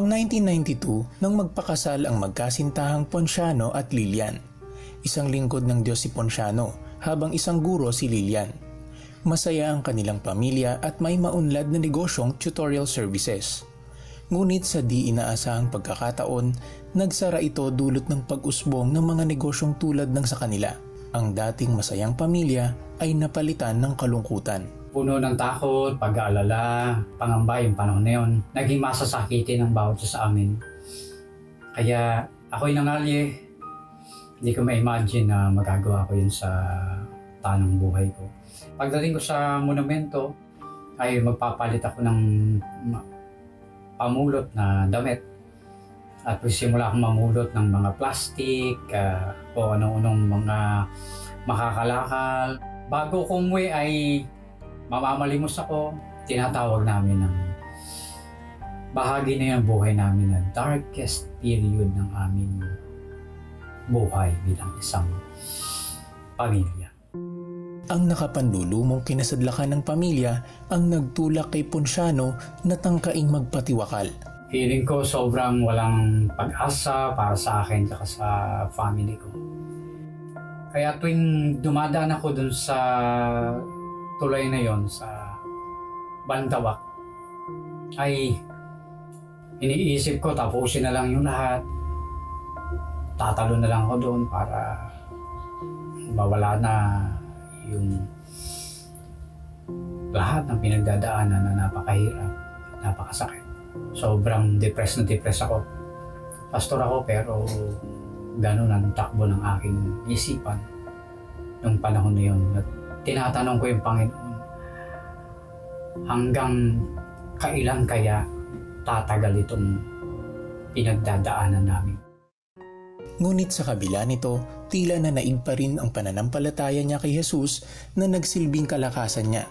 Taong 1992 nang magpakasal ang magkasintahang Ponciano at Lilian. Isang lingkod ng Diyos si Ponciano habang isang guro si Lilian. Masaya ang kanilang pamilya at may maunlad na negosyong tutorial services. Ngunit sa di inaasahang pagkakataon, nagsara ito dulot ng pag-usbong ng mga negosyong tulad ng sa kanila. Ang dating masayang pamilya ay napalitan ng kalungkutan. Puno ng takot, pag-aalala, pangamba yung panahon na yun. Naging masasakitin ng bawat sa amin. Kaya ako'y nangalye. Hindi ko ma-imagine na magagawa ko yun sa tanang buhay ko. Pagdating ko sa monumento, ay magpapalit ako ng pamulot na damit. At simula akong mamulot ng mga plastic, ah, o ano-anong mga makakalakal. Bago ko umuwi ay mamamalimos ako, tinatawag namin ng bahagi na yung buhay namin na darkest period ng aming buhay bilang isang pamilya. Ang nakapanlulumong kinasadlakan ng pamilya ang nagtulak kay Ponciano na tangkaing magpatiwakal. Feeling ko sobrang walang pag-asa para sa akin at sa family ko. Kaya tuwing dumadaan ako dun sa tulay na yon sa Bandawak, ay iniisip ko tapusin na lang yung lahat. Tatalo na lang ako doon para mawala na yung lahat ng pinagdadaanan na napakahirap, napakasakit. Sobrang depressed na depressed ako. Pastor ako pero ganun ang takbo ng aking isipan nung panahon na yun. At tinatanong ko yung Panginoon, hanggang kailan kaya tatagal itong pinagdadaanan namin? Ngunit sa kabila nito, tila na naig pa rin ang pananampalataya niya kay Jesus na nagsilbing kalakasan niya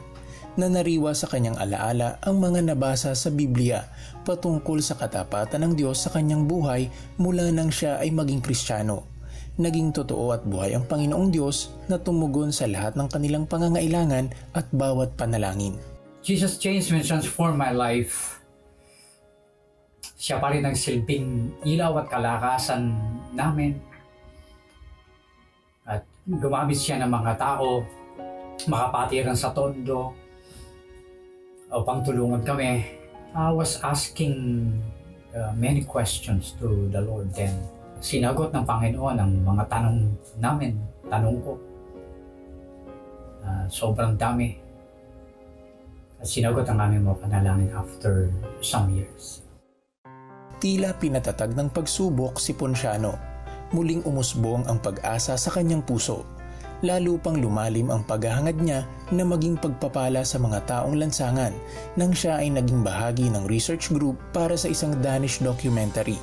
na nariwa sa kanyang alaala ang mga nabasa sa Biblia patungkol sa katapatan ng Diyos sa kanyang buhay mula nang siya ay maging Kristiyano. Naging totoo at buhay ang Panginoong Diyos na tumugon sa lahat ng kanilang pangangailangan at bawat panalangin. Jesus changed and transformed my life. Siya pa rin ang silbing ilaw at kalakasan namin. At gumamit siya ng mga tao, makapatiran sa tondo, upang tulungan kami. I was asking uh, many questions to the Lord then. Sinagot ng Panginoon ang mga tanong namin, tanong ko. Uh, sobrang dami. At sinagot ang aming mga panalangin after some years. Tila pinatatag ng pagsubok si Ponciano. Muling umusbong ang pag-asa sa kanyang puso. Lalo pang lumalim ang paghahangad niya na maging pagpapala sa mga taong lansangan nang siya ay naging bahagi ng research group para sa isang Danish documentary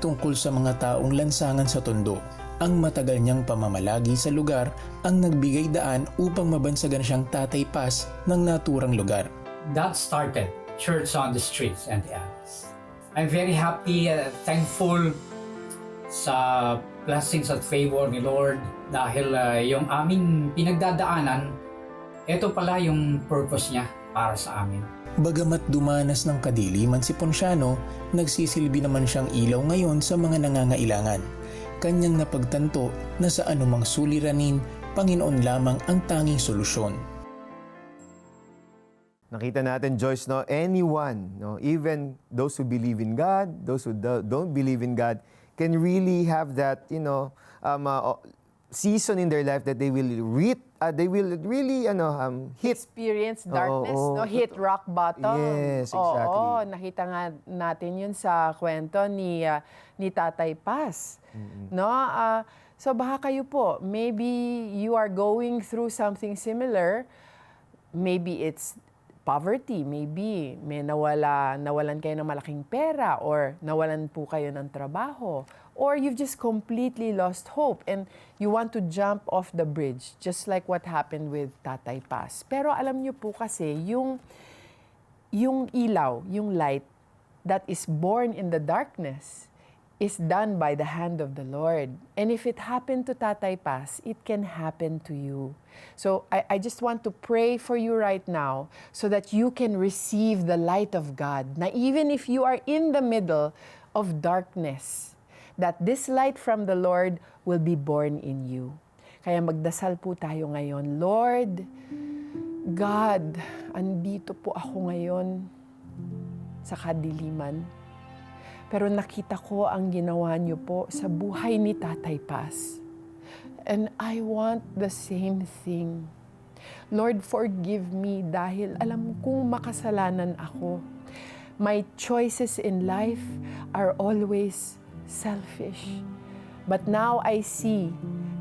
tungkol sa mga taong lansangan sa Tondo. Ang matagal niyang pamamalagi sa lugar ang nagbigay daan upang mabansagan siyang tatay pas ng naturang lugar. That started Church on the Streets and the Alleys. I'm very happy, uh, thankful sa blessings at favor ni Lord dahil uh, yung aming pinagdadaanan, ito pala yung purpose niya para sa amin. Bagamat dumanas ng kadiliman si Ponciano, nagsisilbi naman siyang ilaw ngayon sa mga nangangailangan. Kanyang napagtanto na sa anumang suliranin, Panginoon lamang ang tanging solusyon. Nakita natin, Joyce, no? Anyone, no? Even those who believe in God, those who do- don't believe in God, can really have that, you know, um, uh, season in their life that they will read, uh, they will really, ano, um, hit. experience darkness, Oo, no? Hit rock bottom. Yes, Oo, exactly. nakita nga natin yun sa kwento ni ah, ni Tatay Paz. No? Ah, so baka kayo po, maybe you are going through something similar. Maybe it's poverty, maybe may nawala, nawalan kayo ng malaking pera or nawalan po kayo ng trabaho or you've just completely lost hope and you want to jump off the bridge just like what happened with Tatay Paz. Pero alam niyo po kasi yung yung ilaw, yung light that is born in the darkness is done by the hand of the Lord. And if it happened to Tatay Paz, it can happen to you. So I, I just want to pray for you right now so that you can receive the light of God. Na even if you are in the middle of darkness, that this light from the Lord will be born in you. Kaya magdasal po tayo ngayon. Lord, God, andito po ako ngayon sa kadiliman. Pero nakita ko ang ginawa niyo po sa buhay ni Tatay Paz. And I want the same thing. Lord, forgive me dahil alam kong makasalanan ako. My choices in life are always selfish. But now I see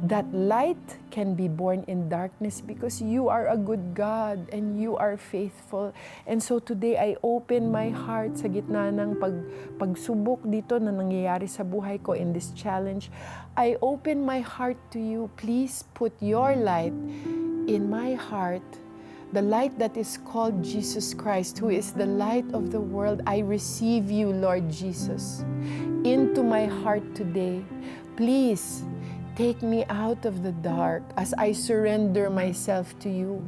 that light can be born in darkness because you are a good God and you are faithful. And so today I open my heart sa gitna ng pag, pagsubok dito na nangyayari sa buhay ko in this challenge. I open my heart to you. Please put your light in my heart the light that is called Jesus Christ, who is the light of the world. I receive you, Lord Jesus, into my heart today. Please take me out of the dark as I surrender myself to you.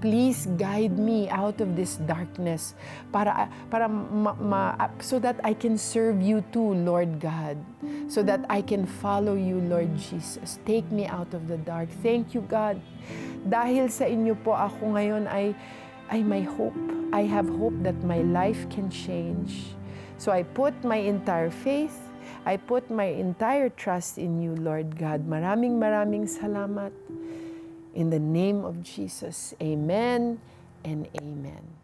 Please guide me out of this darkness para para ma- ma- so that I can serve you too, Lord God. So that I can follow you, Lord Jesus. Take me out of the dark. Thank you, God. Dahil sa inyo po ako ngayon ay ay may hope. I have hope that my life can change. So I put my entire faith, I put my entire trust in you, Lord God. Maraming maraming salamat. In the name of Jesus, amen and amen.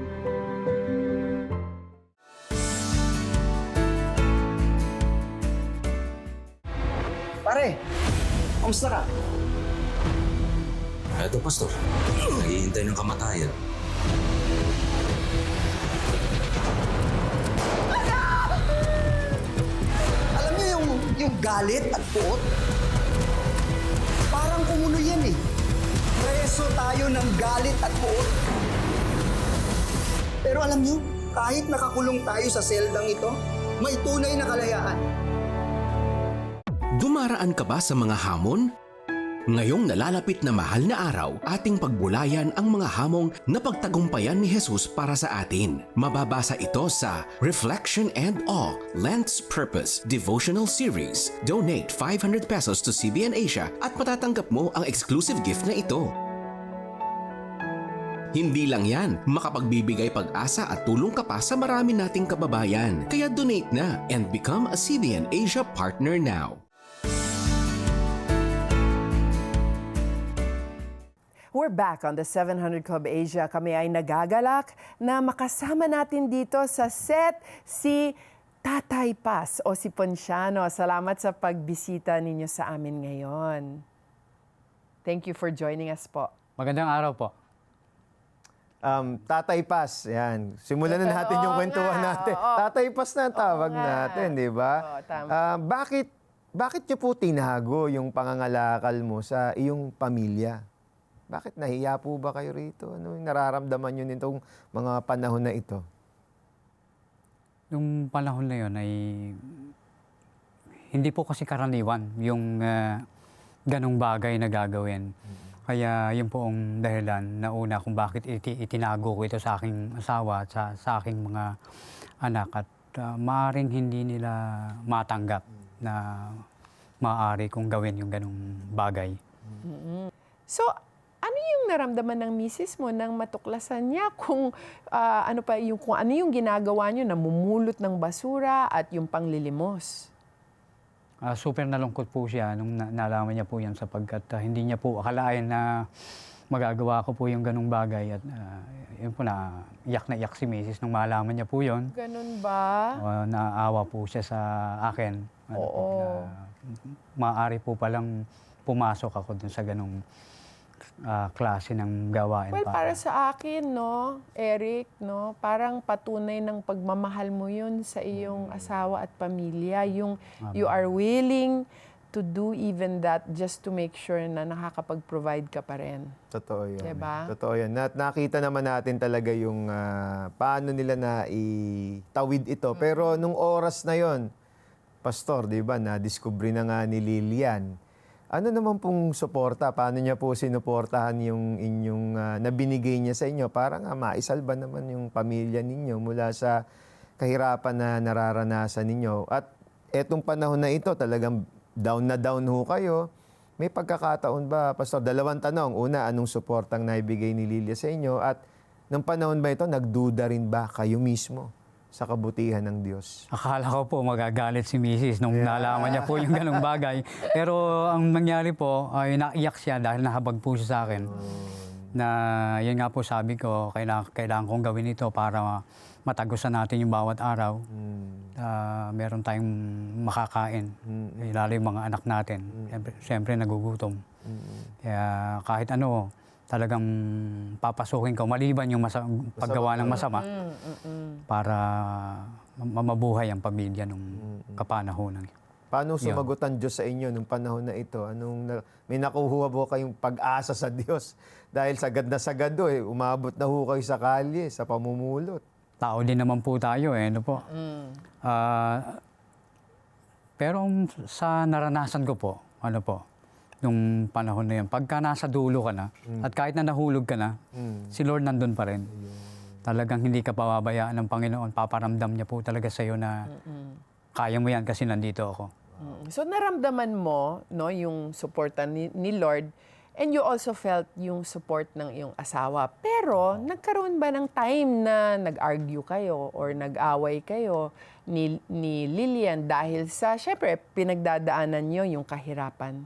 Kamusta ka? Eto, Pastor. Naghihintay ng kamatayan. Alam niyo yung, yung galit at puot? Parang kumulo yan eh. Preso tayo ng galit at puot. Pero alam niyo, kahit nakakulong tayo sa seldang ito, may tunay na kalayaan. Dumaraan ka ba sa mga hamon? Ngayong nalalapit na mahal na araw, ating pagbulayan ang mga hamong na pagtagumpayan ni Jesus para sa atin. Mababasa ito sa Reflection and Awe, Lent's Purpose Devotional Series. Donate 500 pesos to CBN Asia at matatanggap mo ang exclusive gift na ito. Hindi lang yan, makapagbibigay pag-asa at tulong ka pa sa marami nating kababayan. Kaya donate na and become a CBN Asia partner now. We're back on the 700 Club Asia. Kami ay nagagalak na makasama natin dito sa set si Tatay Paz o si Ponciano. Salamat sa pagbisita ninyo sa amin ngayon. Thank you for joining us po. Magandang araw po. Um, Tatay Pas, yan. Simulan na natin yung Oo kwentuhan nga, natin. oo. Tatay Pas na tawag nga. natin, di ba? Tama. Ah, bakit, bakit niyo po tinago yung pangangalakal mo sa iyong pamilya? Bakit nahiya po ba kayo rito? Ano yung nararamdaman niyo nitong mga panahon na ito? Yung panahon na yun ay hindi po kasi karaniwan yung ah, ganong bagay na gagawin. Kaya yun po ang dahilan na una kung bakit iti- itinago ko ito sa aking asawa at sa, sa aking mga anak at ah, maaaring hindi nila matanggap na maaari kong gawin yung ganong bagay. So, ano yung naramdaman ng misis mo nang matuklasan niya kung ah, ano pa yung kung ano yung ginagawa niyo namumulot ng basura at yung panglilimos? Ah, super nalungkot po siya nung na- nalaman niya po yan sapagkat ah, hindi niya po akalain na magagawa ko po yung ganong bagay at ah, yun po na iyak na iyak si Mrs. nung malaman niya po yun. Ganun ba? Ah, naawa po siya sa akin Ano Oo. po, na maaari po palang pumasok ako dun sa ganong ah, klase ng gawain. Well, para sa akin, no, Eric, no, parang patunay ng pagmamahal mo yun sa iyong asawa at pamilya. Yung you are willing to do even that just to make sure na nakakapag-provide ka pa rin. Totoo yun. Diba? Totoo yan. At nakita naman natin talaga yung ah, paano nila na itawid ito. Pero nung oras na yon, Pastor, di ba, na-discovery na nga ni Lilian. Ano naman pong suporta? Paano niya po sinuportahan yung inyong ah, nabinigay niya sa inyo para nga maisalba naman yung pamilya ninyo mula sa kahirapan na nararanasan ninyo? At etong panahon na ito, talagang down na down ho kayo. May pagkakataon ba, Pastor? Dalawang tanong. Una, anong suportang naibigay ni Lilia sa inyo? At nung panahon ba ito, nagduda rin ba kayo mismo sa kabutihan ng Diyos? Akala ko po magagalit si Mrs. nung nalaman niya po yung ganong bagay. Pero ang nangyari po, ay naiyak siya dahil nahabag po siya sa akin. Na yun nga po sabi ko, kailangan, kailangan kong gawin ito para matagusan natin yung bawat araw. Ah, meron tayong makakain. Eh, Lalo yung mga anak natin. Siyempre, siyempre nagugutom. Kaya kahit ano, talagang papasukin ko, maliban yung masa- paggawa ng masama, para ma- mabuhay ang pamilya nung kapanahonan. Paano sumagot ang Diyos sa inyo nung panahon na ito? Anong na- may nakuha po kayong pag-asa sa Diyos? Dahil sagad na sagad do, eh, umabot na ho kayo sa kalye, sa pamumulot. Tao din naman po tayo eh, ano po. Ah, pero ang sa naranasan ko po, ano po, nung panahon na yun, pagka nasa dulo ka na, at kahit na nahulog ka na, si Lord nandun pa rin. Talagang hindi ka pababayaan ng Panginoon. Paparamdam niya po talaga sa iyo na kaya mo yan kasi nandito ako. Mm. So naramdaman mo no yung suporta ni, ni Lord and you also felt yung support ng iyong asawa. Pero nagkaroon ba ng time na nag-argue kayo or nag-away kayo ni, ni Lillian dahil sa syempre pinagdadaanan niyo yung kahirapan?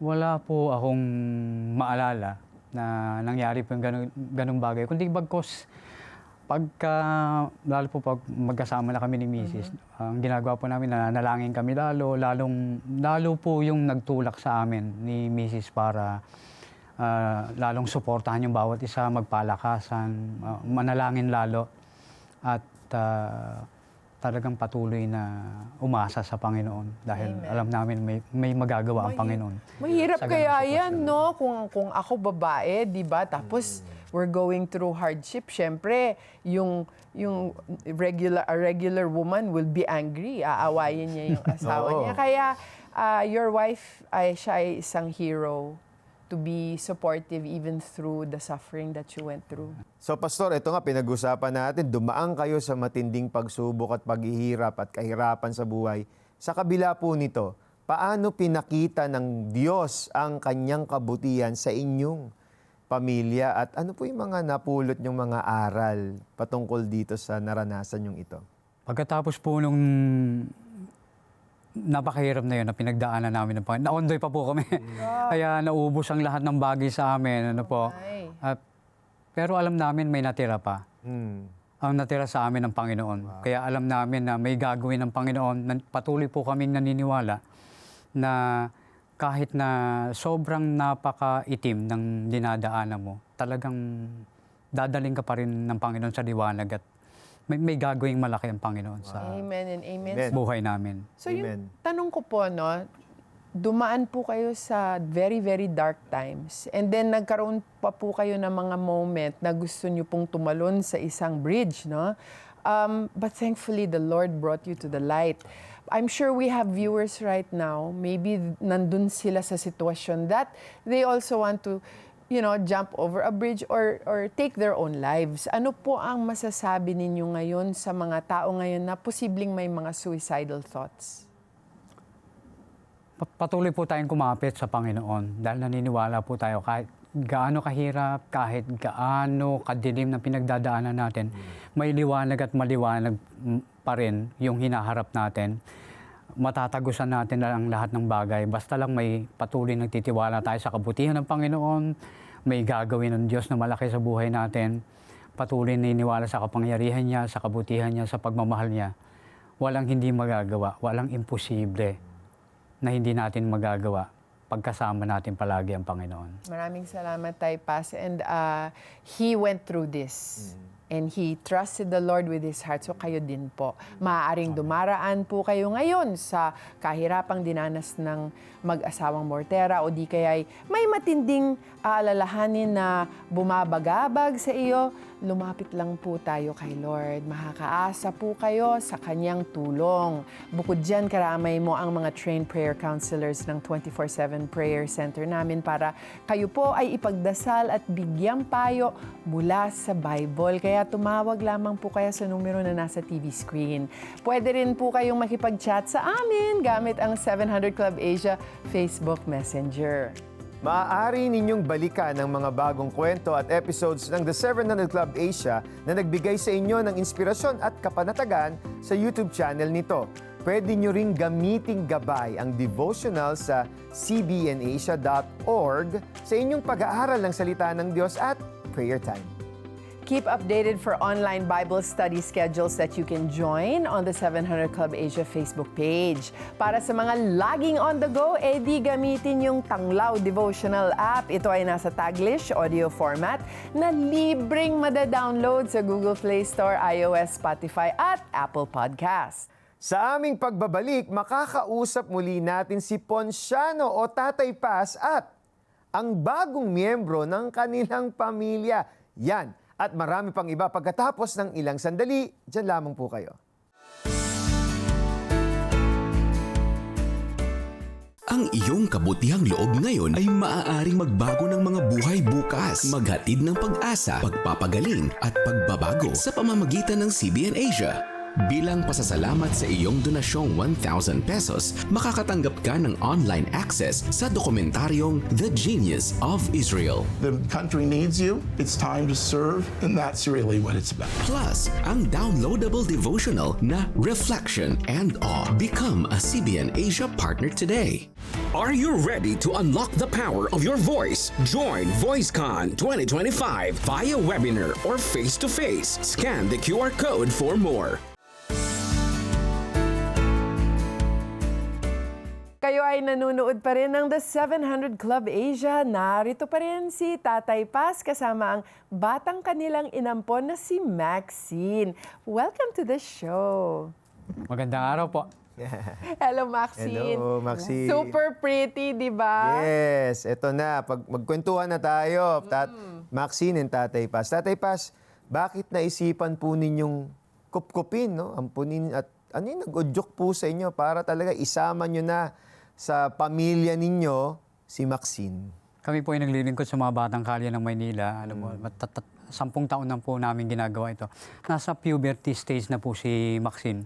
Wala po akong maalala na nangyari po yung ganung, ganung bagay. Kundi bagkos, pagka, lalo po pag magkasama na kami ni Mrs., ang ginagawa po namin, nanalangin kami lalo, lalong, lalo po yung nagtulak sa amin ni Mrs. para ah, lalong suportahan yung bawat isa, magpalakasan, ah, manalangin lalo, at ah, talagang patuloy na umasa sa Panginoon dahil alam namin may, may magagawa ang Panginoon. Mahirap kaya sitwasyon. yan, no? Kung, kung ako babae, di ba? Tapos, we're going through hardship. Siyempre, yung, yung regular, a regular woman will be angry. Aawayin niya yung asawa niya. Kaya, ah, your wife, ay, siya ay isang hero to be supportive even through the suffering that you went through. So Pastor, ito nga pinag-usapan natin, dumaan kayo sa matinding pagsubok at paghihirap at kahirapan sa buhay. Sa kabila po nito, paano pinakita ng Diyos ang kanyang kabutihan sa inyong pamilya at ano po yung mga napulot yung mga aral patungkol dito sa naranasan yung ito? Pagkatapos po nung napakahirap na yun na pinagdaanan namin ng Panginoon. Naondoy pa po kami. Kaya naubos ang lahat ng bagay sa amin. Ano po. Ay. At, pero alam namin may natira pa. Hmm. Ang natira sa amin ng Panginoon. Kaya alam namin na may gagawin ng Panginoon. Patuloy po kaming naniniwala na kahit na sobrang napakaitim ng dinadaanan mo, talagang dadaling ka pa rin ng Panginoon sa liwanag at may, may gagawing malaki ang Panginoon sa Amen and amen. Amen. buhay namin. So Amen. yung tanong ko po, no, dumaan po kayo sa very, very dark times. And then nagkaroon pa po kayo ng mga moment na gusto nyo pong tumalon sa isang bridge, no? Um, but thankfully, the Lord brought you to the light. I'm sure we have viewers right now, maybe nandun sila sa sitwasyon that they also want to you know, jump over a bridge or or take their own lives. Ano po ang masasabi ninyo ngayon sa mga tao ngayon na posibleng may mga suicidal thoughts? Pa- Patuloy po tayong kumapit sa Panginoon dahil naniniwala po tayo kahit gaano kahirap, kahit gaano kadilim na pinagdadaanan natin, may liwanag at maliwanag pa rin yung hinaharap natin. Matatagusan natin na ang lahat ng bagay. Basta lang may patuloy nagtitiwala tayo sa kabutihan ng Panginoon, may gagawin ng Diyos na malaki sa buhay natin, patuloy niniwala sa kapangyarihan niya, sa kabutihan niya, sa pagmamahal niya walang hindi magagawa, walang imposible na hindi natin magagawa pagkasama natin palagi ang Panginoon. Maraming salamat, Tay Paz. And uh, he went through this. And he trusted the Lord with his heart. So kayo din po. Maaaring dumaraan po kayo ngayon sa kahirapang dinanas ng mag-asawang Mortera o di kaya'y may matinding aalalahanin na bumabagabag sa iyo, lumapit lang po tayo kay Lord. Makakaasa po kayo sa kanyang tulong. Bukod dyan, karamay mo ang mga trained prayer counselors ng 24-7 Prayer Center namin para kayo po ay ipagdasal at bigyang payo mula sa Bible. Kaya tumawag lamang po kayo sa numero na nasa TV screen. Pwede rin po kayong makipag-chat sa amin gamit ang 700 Club Asia Facebook Messenger. Maaari ninyong balikan ang mga bagong kwento at episodes ng The 700 Club Asia na nagbigay sa inyo ng inspirasyon at kapanatagan sa YouTube channel nito. Pwede nyo ring gamiting gabay ang devotional sa cbnasia.org sa inyong pag-aaral ng salita ng Diyos at prayer time. Keep updated for online Bible study schedules that you can join on the 700 Club Asia Facebook page. Para sa mga laging on the go, edi gamitin yung Tanglaw Devotional app. Ito ay nasa Taglish audio format na libreng madadownload sa Google Play Store, iOS, Spotify at Apple Podcast. Sa aming pagbabalik, makakausap muli natin si Ponciano o Tatay Paz at ang bagong miyembro ng kanilang pamilya. Yan at marami pang iba pagkatapos ng ilang sandali. Diyan lamang po kayo. Ang iyong kabutihang loob ngayon ay maaaring magbago ng mga buhay bukas. Maghatid ng pag-asa, pagpapagaling at pagbabago sa pamamagitan ng CBN Asia. Bilang pasasalamat sa iyong donasyong 1,000 pesos, makakatanggap ka ng online access sa dokumentaryong The Genius of Israel. The country needs you. It's time to serve, and that's really what it's about. Plus, ang downloadable devotional na Reflection and Awe. Become a CBN Asia partner today. Are you ready to unlock the power of your voice? Join VoiceCon 2025 via webinar or face to face. Scan the QR code for more. Kayo ay nanonood pa rin ng The 700 Club Asia. Narito pa rin si Tatay Paz kasama ang batang kanilang inampon na si Maxine. Welcome to the show. Magandang araw po. Hello, Maxine. Hello, Maxine. Super pretty, di ba? Yes, eto na. Pag magkwentuhan na tayo. Tat Maxine and Tatay Paz. Tatay Paz, bakit naisipan po ninyong kupkupin, no? Ampunin at ano yung nag-udyok po sa inyo para talaga isama nyo na sa pamilya ninyo si Maxine? Kami po ay naglilingkod sa mga batang kalye ng Maynila. Ano po, matatat, sampung taon na po namin ginagawa ito. Nasa puberty stage na po si Maxine.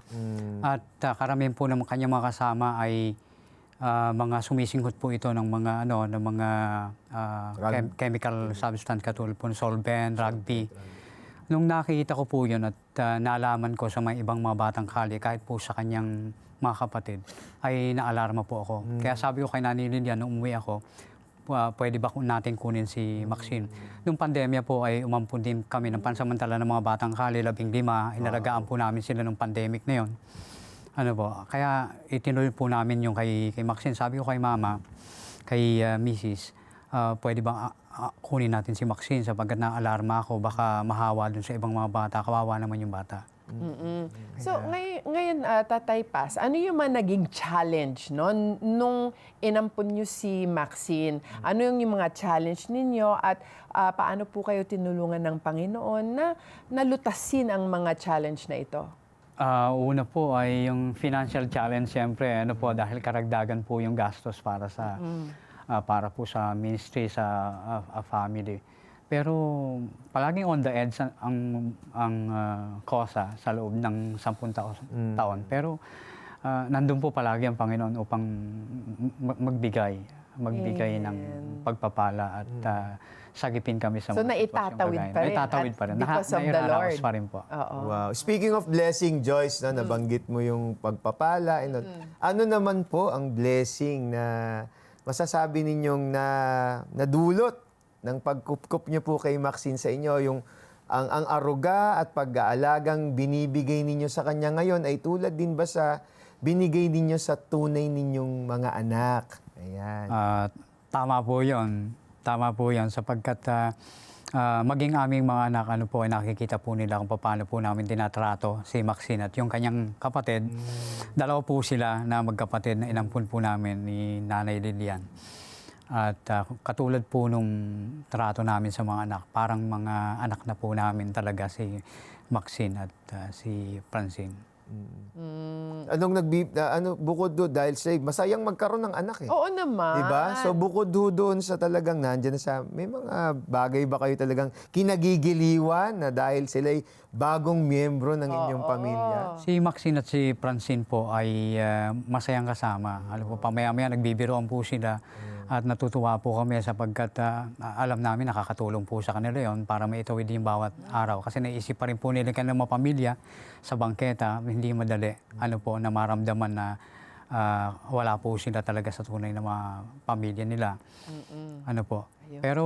At ah, karamihan po ng kanyang mga kasama ay ah, mga sumisingkot po ito ng mga ano ng mga ah, chem- chemical substance katulad po ng solvent, rugby. Nung nakikita ko po yun at ah, naalaman ko sa mga ibang mga batang kalye, kahit po sa kanyang mga kapatid, ay naalarma po ako. Kaya sabi ko kay Nanay Lilian, nung umuwi ako, uh, pwede ba natin kunin si Maxine? Nung pandemya po ay umampun din kami ng pansamantala ng mga batang kali, labing lima, inalagaan po namin sila nung pandemic na yon. Ano po, kaya itinuloy po namin yung kay, kay Maxine. Sabi ko kay mama, kay uh, Mrs., uh, pwede ba ah, ah, kunin natin si Maxine sapagkat na-alarma ako, baka mahawa dun sa ibang mga bata, kawawa naman yung bata. So, ngay- ngayon, ah, Tatay Paz, ano yung mga naging challenge no? N- nung inampun nyo si Maxine? Ano yung, yung mga challenge ninyo at ah, paano po kayo tinulungan ng Panginoon na nalutasin ang mga challenge na ito? Ah, una po ay yung financial challenge siyempre ano po dahil karagdagan po yung gastos para sa ah, para po sa ministry sa ah, ah, family. Pero palaging on the edge ang ang, ang ah, kosa sa loob ng 10 taon. taon. Pero ah, nandun po palagi ang Panginoon upang mag- magbigay magbigay ng pagpapala at ah, sagipin kami sa So, mga naitatawid pa rin Naitatawid at pa rin. because of the nairaraos Lord. pa rin po. Oo. Wow. Speaking of blessing, Joyce, na nabanggit mo yung pagpapala. and all. Ano naman po ang blessing na masasabi ninyong na nadulot ng pagkupkup niyo po kay Maxine sa inyo, yung ang, ang aruga at pag-aalagang binibigay ninyo sa Kanya ngayon ay tulad din ba sa binigay ninyo sa tunay ninyong mga anak? Ayan. Ah, tama po yun. Tama po yun sapagkat ah, ah, maging aming mga anak, ano po, ay nakikita po nila kung paano po namin tinatrato si Maxine at yung kanyang kapatid. Dalawa po sila na magkapatid na inampun po namin ni Nanay Lilian. At ah, katulad po nung trato namin sa mga anak, parang mga anak na po namin talaga si Maxine at ah, si Francine. Anong nagbi na- ano bukod doon dahil sa masayang magkaroon ng anak eh. Oo naman. 'Di ba? So bukod do doon sa talagang nandiyan na sa may mga bagay ba kayo talagang kinagigiliwan na dahil sila'y bagong miyembro ng inyong pamilya? Si Maxine at si Francine po ay ah, masayang kasama. Alam po, pamaya-maya nagbibiroan po sila at natutuwa po kami sapagkat ah, alam namin nakakatulong po sa kanila yon para maitawid yung bawat araw. Kasi naisip pa rin po nila kanilang mga pamilya sa bangketa, hindi madali. Ano po, na maramdaman na ah, wala po sila talaga sa tunay na mga pamilya nila. Ano po. Pero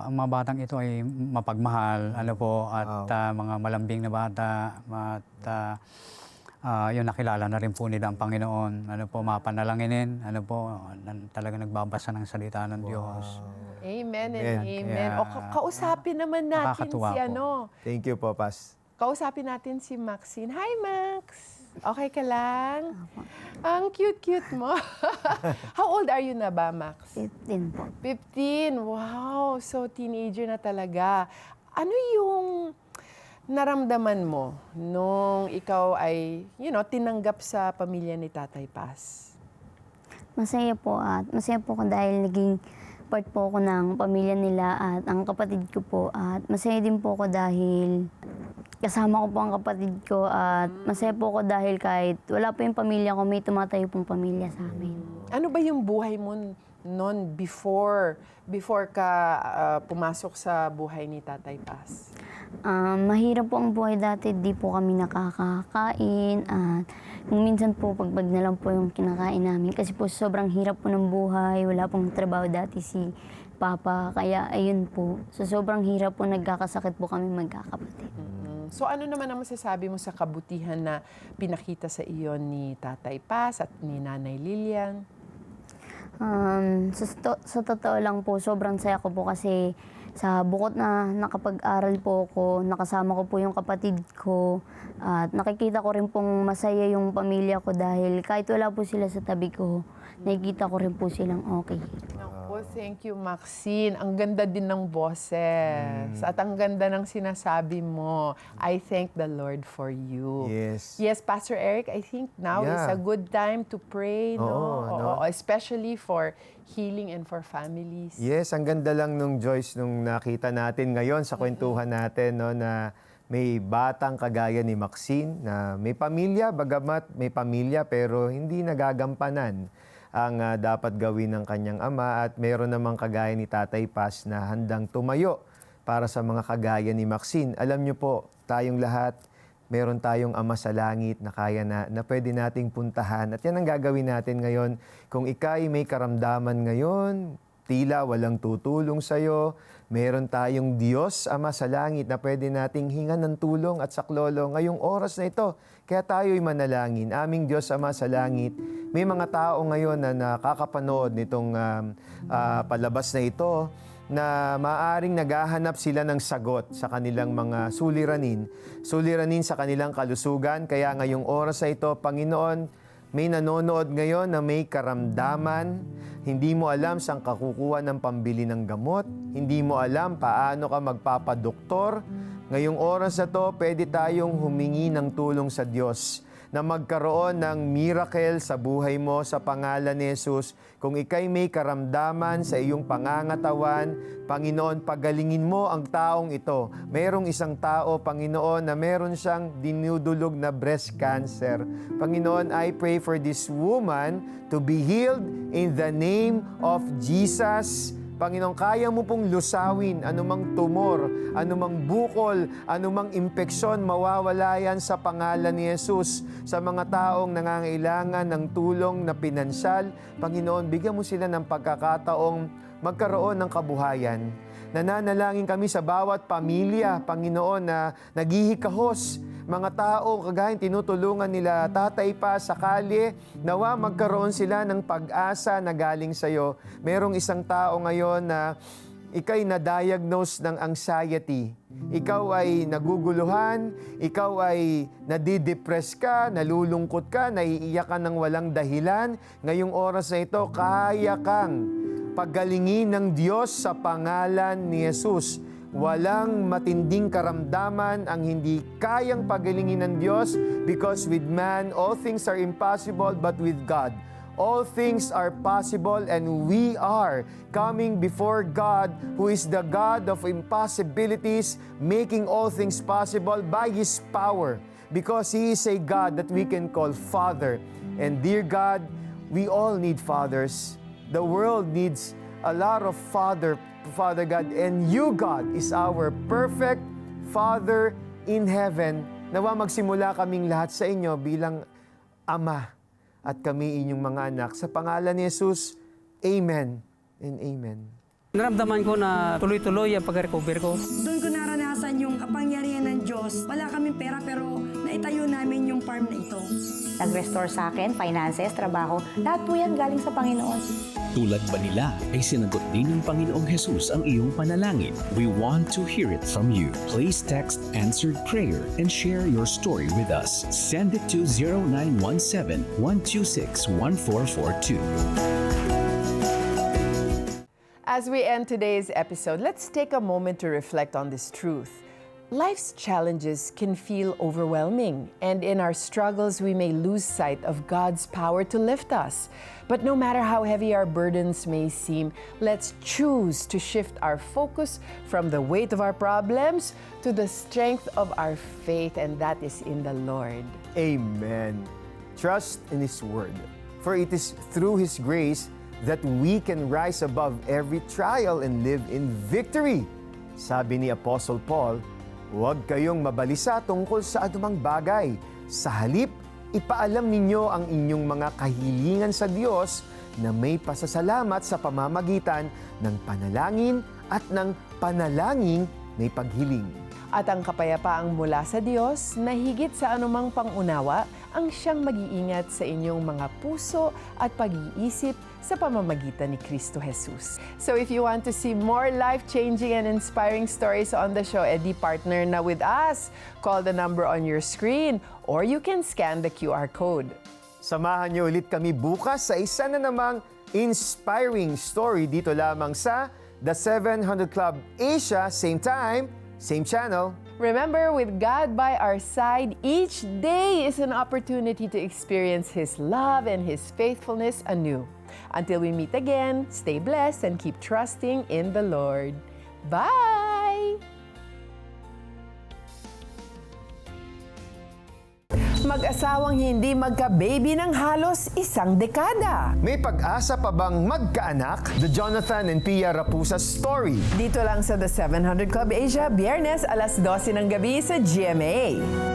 ang mga batang ito ay mapagmahal, ano po, at ah, mga malambing na bata, at ah, ah, yun, nakilala na rin po nila ang Panginoon. Ano po, mapanalanginin, ano po, talaga nagbabasa ng salita ng Diyos. Amen and Amen. amen. Kaya, o ka- kausapin naman natin nakakatuwa si po. ano. Thank you po, Pas. Kausapin natin si Maxine. Hi, Max! Okay ka lang? Ang cute-cute mo. How old are you na ba, Max? 15 po. 15. Wow! So, teenager na talaga. Ano yung naramdaman mo nung ikaw ay, you know, tinanggap sa pamilya ni Tatay Paz? Masaya po at masaya po ako dahil naging part po ako ng pamilya nila at ang kapatid ko po. At masaya din po ako dahil kasama ko po ang kapatid ko at masaya po ako dahil kahit wala po yung pamilya ko, may tumatayo pong pamilya sa amin. Ano ba yung buhay mo noon before before ka ah, pumasok sa buhay ni Tatay Paz? Um, mahirap po ang buhay dati, di po kami nakakakain at kung minsan po pagbag na lang po yung kinakain namin kasi po sobrang hirap po ng buhay, wala pong trabaho dati si Papa, kaya ayun po. So sobrang hirap po, nagkakasakit po kami magkakapatid. Mm. So ano naman ang masasabi mo sa kabutihan na pinakita sa iyo ni Tatay Paz at ni Nanay Lilian? Um, sa, to- sa totoo lang po, sobrang saya ko po kasi sa bukod na nakapag-aral po ako, nakasama ko po yung kapatid ko, at nakikita ko rin pong masaya yung pamilya ko dahil kahit wala po sila sa tabi ko, nakikita ko rin po silang okay. Naku, thank you Maxine. Ang ganda din ng boses. At ang ganda ng sinasabi mo. I thank the Lord for you. Yes. Yes, Pastor Eric, I think now is Yeah. a good time to pray, no? Oo, no? Oo, especially for healing and for families. Yes, ang ganda lang nung Joyce nung nakita natin ngayon sa kwentuhan natin no na may batang kagaya ni Maxine na may pamilya, bagamat may pamilya pero hindi nagagampanan ang ah, dapat gawin ng kanyang ama at meron namang kagaya ni Tatay Paz na handang tumayo para sa mga kagaya ni Maxine. Alam niyo po, tayong lahat, meron tayong Ama sa langit na kaya na, na pwede nating puntahan. At yan ang gagawin natin ngayon. Kung ikay may karamdaman ngayon, tila walang tutulong sa'yo, meron tayong Diyos, Ama sa langit, na pwede nating hingan ng tulong at saklolo ngayong oras na ito. Kaya tayo'y manalangin. Aming Diyos, Ama sa langit, may mga tao ngayon na nakakapanood nitong um, ah, palabas na ito na maaring naghahanap sila ng sagot sa kanilang mga suliranin, suliranin sa kanilang kalusugan. Kaya ngayong oras na ito, Panginoon, may nanonood ngayon na may karamdaman, hindi mo alam saan ka ng pambili ng gamot, hindi mo alam paano ka magpapadoktor. Ngayong oras na to, pwede tayong humingi ng tulong sa Diyos na magkaroon ng miracle sa buhay mo sa pangalan ni Jesus. Kung ikay may karamdaman sa iyong pangangatawan, Panginoon, pagalingin mo ang taong ito. Merong isang tao, Panginoon, na meron siyang dinudulog na breast cancer. Panginoon, I pray for this woman to be healed in the name of Jesus. Panginoon, kaya mo pong lusawin anumang tumor, anumang bukol, anumang impeksyon, mawawala yan sa pangalan ni Jesus. Sa mga taong nangangailangan ng tulong na pinansyal, Panginoon, bigyan mo sila ng pagkakataong magkaroon ng kabuhayan. Nananalangin kami sa bawat pamilya, Panginoon, na naghihikahos. Mga tao, kagaya tinutulungan nila tatay pa sa kalye, nawa magkaroon sila ng pag-asa na galing sa iyo. Merong isang tao ngayon na ikay na-diagnose ng anxiety. Ikaw ay naguguluhan, ikaw ay nadidepress ka, nalulungkot ka, naiiyak ka ng walang dahilan. Ngayong oras na ito, kaya kang pagalingin ng Diyos sa pangalan ni Jesus. Walang matinding karamdaman ang hindi kayang pagalingin ng Diyos because with man all things are impossible but with God all things are possible and we are coming before God who is the God of impossibilities making all things possible by his power. Because he is a God that we can call father. And dear God we all need fathers the world needs a lot of father father God and you God is our perfect father in heaven nawa magsimula kaming lahat sa inyo bilang ama at kami inyong mga anak. Sa pangalan ni Jesus, Amen and Amen. Naramdaman ko na tuloy-tuloy ang pag-recover ko. Doon ko naranasan yung kapangyarihan ng Diyos. Wala kaming pera pero naitayo namin yung farm na ito. Nag-restore sa akin, finances, trabaho. Lahat po yan galing sa Panginoon. Tulad ba nila ay sinagot din ng Panginoong Jesus ang iyong panalangin? We want to hear it from you. Please text answered prayer and share your story with us. Send it to 0917 126 1442. As we end today's episode, let's take a moment to reflect on this truth. Life's challenges can feel overwhelming, and in our struggles, we may lose sight of God's power to lift us. But no matter how heavy our burdens may seem, let's choose to shift our focus from the weight of our problems to the strength of our faith, and that is in the Lord. Amen. Trust in His Word. For it is through His grace that we can rise above every trial and live in victory. Sabi ni Apostle Paul, Huwag kayong mabalisa tungkol sa anumang bagay. Sa halip, ipaalam ninyo ang inyong mga kahilingan sa Diyos na may pasasalamat sa pamamagitan ng panalangin at ng panalangin may paghiling. At ang kapayapaang mula sa Diyos na higit sa anumang pangunawa ang siyang mag-iingat sa inyong mga puso at pag-iisip sa pamamagitan ni Kristo Jesus. So if you want to see more life-changing and inspiring stories on the show, edi partner na with us. Call the number on your screen or you can scan the QR code. Samahan niyo ulit kami bukas sa isa na namang inspiring story dito lamang sa The 700 Club Asia, same time, same channel. Remember, with God by our side, each day is an opportunity to experience His love and His faithfulness anew. Until we meet again, stay blessed and keep trusting in the Lord. Bye! Mag-asawang hindi magka-baby ng halos isang dekada. May pag-asa pa bang magkaanak? The Jonathan and Pia Rapusa Story. Dito lang sa The 700 Club Asia, Biyernes alas 12 ng gabi sa GMA.